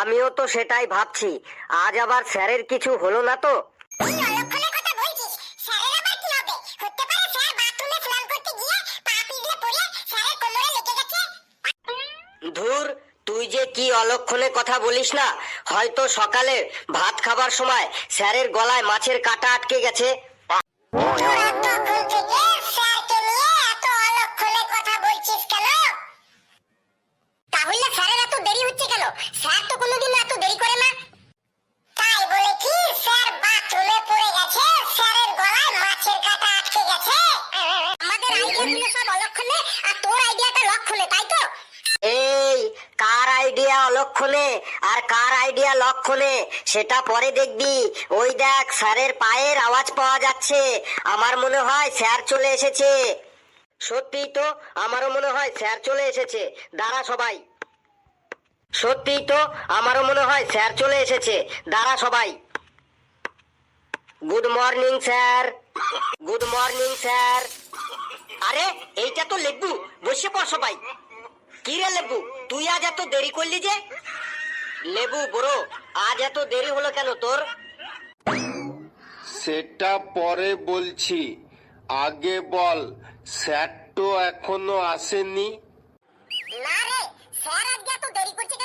আমিও তো সেটাই ভাবছি। আজ আবার স্যারের কিছু হলো না তো? ধুর তুই যে কি অলক্ষণে কথা বলিস না? হয়তো সকালে ভাত খাবার সময় স্যারের গলায় মাছের কাঁটা আটকে গেছে। স্যার তো কোনোদিন এত দেরি করে না। তাই বলে কি স্যার বাথরুমে পড়ে গেছে, স্যারের গলায় মাছের আটকে গেছে। আমাদের আইডিয়াগুলো সব অলক্ষণে, আর তোর আইডিয়াটা লক্ষণে, তাই তো? এই, কার আইডিয়া অলক্ষণে আর কার আইডিয়া লক্ষণে? সেটা পরে দেখবি। ওই দেখ, স্যারের পায়ের আওয়াজ পাওয়া যাচ্ছে। আমার মনে হয় স্যার চলে এসেছে। সত্যি তো, আমারও মনে হয় স্যার চলে এসেছে। দাঁড়া সবাই। সত্যি তো আমারও মনে হয় স্যার চলে এসেছে। দাঁড়া সবাই। Good morning, sir. Good morning, sir. আরে, এইটা তো লেবু। বসে পড় সবাই। কি রে লেবু? তুই আজ এত দেরি করলি যে? লেবু বড়, আজ এত দেরি হলো কেন তোর? সেটা পরে বলছি। আগে বল, স্যার তো এখনও আসেনি না রে স্যার আজকে এত দেরি করছে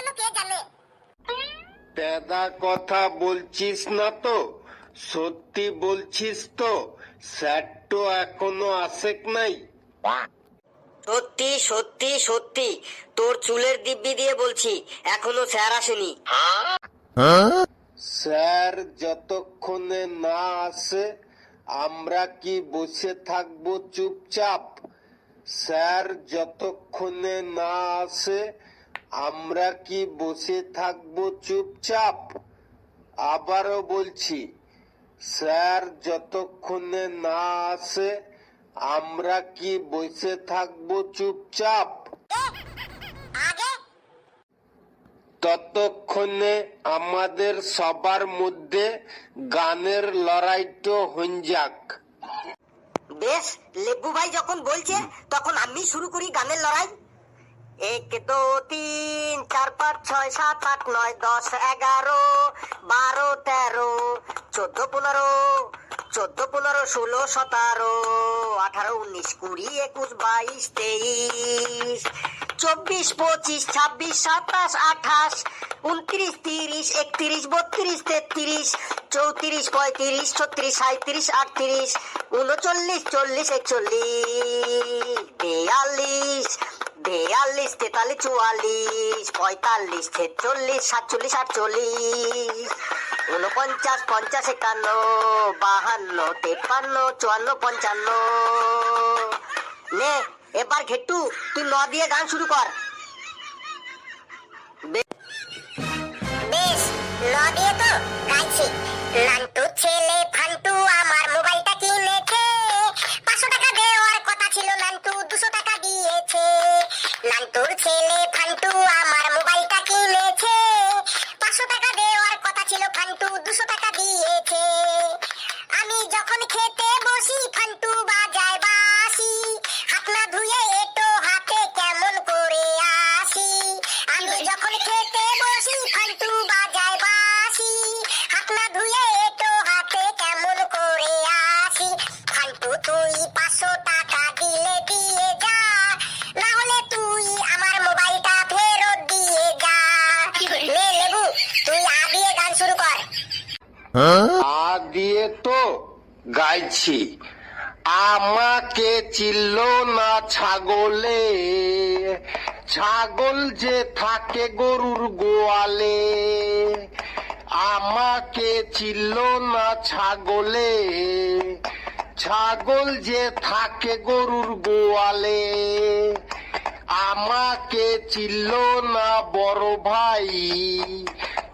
কেন কে কথা বলছিস না তো? সত্যি বলছিস তো? স্যার এখনও আসেক নাই। সত্যি সত্যি সত্যি। তোর চুলের দিব্যি দিয়ে বলছি এখনও স্যার আসেনি। স্যার যতক্ষণে না আসে আমরা কি বসে থাকব চুপচাপ? স্যার যতক্ষণে না আসে আমরা কি বসে থাকব চুপচাপ? আবারও বলছি স্যার যতক্ষণে না আসে আমরা কি বসে থাকব চুপচাপ? ততক্ষণে আমাদের সবার মধ্যে গানের লড়াইটো হঞ্জাক বেশ লেবু ভাই যখন বলছে তখন আমি শুরু করি গানের লড়াই। এক, দু, তিন, চার, পাঁচ, ছয়, সাত, আট, নয়, দশ, এগারো, বারো, তেরো, চোদ্দ, পনেরো চোদ্দ, পনেরো, ষোলো, সতেরো, আঠারো, উনিশ, কুড়ি, একুশ, বাইশ, তেইশ চব্বিশ, পঁচিশ, ছাব্বিশ, সাতাশ, আঠাশ, উনত্রিশ, তিরিশ, একত্রিশ, বত্রিশ, তেত্রিশ, চৌত্রিশ, পঁয়ত্রিশ, ছত্রিশ সাঁত্রিশ আটত্রিশ, উনচল্লিশ, চল্লিশ, একচল্লিশ, বেয়াল্লিশ বেয়াল্লিশ, তেতাল্লিশ, চুয়াল্লিশ, পঁয়তাল্লিশ, ছেচল্লিশ, সাতচল্লিশ, আটচল্লিশ উনপঞ্চাশ পঞ্চাশ, একান্ন, বাহান্ন তেপান্ন চুয়ান্ন, পঞ্চান্ন, নে এবার ঘেট্টু তুই ন দিয়ে গান শুরু কর। বেশ দিয়ে তো গাইছি। ছেলে ফান্টু, আমার মোবাইলটা কিনেছে। পাঁচশো টাকা দেওয়ার কথা ছিল, নান্টু দুশো টাকা দিয়েছে। নান্টুর ছেলে আ দিয়ে তো গাইছি। আমাকে চিল্ল না ছাগলে। ছাগল যে থাকে গরুর গোয়ালে। আমাকে চিল্ল না ছাগলে। ছাগল যে থাকে গরুর গোয়ালে। আমাকে চিল্ল না বড় ভাই।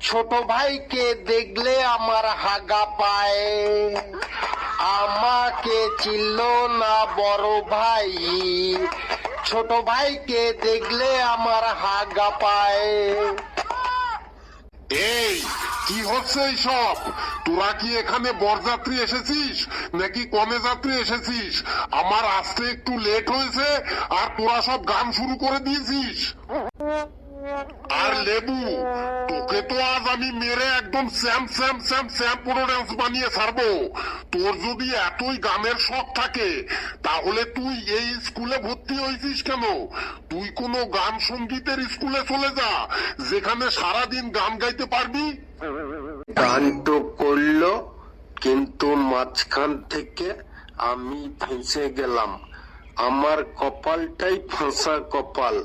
ছোট ভাইকে দেখলে আমার হাগা পায়। আমাকে চিল্ল না বড় ভাই। ছোট ভাইকে দেখলে আমার হাগা পায়। এই, কি হচ্ছে এইসব? তোরা কি এখানে বরযাত্রী এসেছিস? নাকি কনে যাত্রী এসেছিস? আমার আসতে একটু লেট হয়েছে, আর তোরা সব গান শুরু করে দিয়েছিস। আর লেবু তোকে আমি মেরে একদম স্যাম স্যাম স্যাম স্যাম পুরো ডান্স বানিয়ে ছাড়বো। তোর যদি এতই গানের শখ থাকে, তাহলে তুই এই স্কুলে ভর্তি হয়েছিস কেন? তুই কোনো গান সঙ্গীতের স্কুলে চলে যা, যেখানে সারাদিন গান গাইতে পারবি। গান তো করল, কিন্তু মাঝখান থেকে আমি ফেঁসে গেলাম। আমার কপালটাই ফাঁসা কপাল।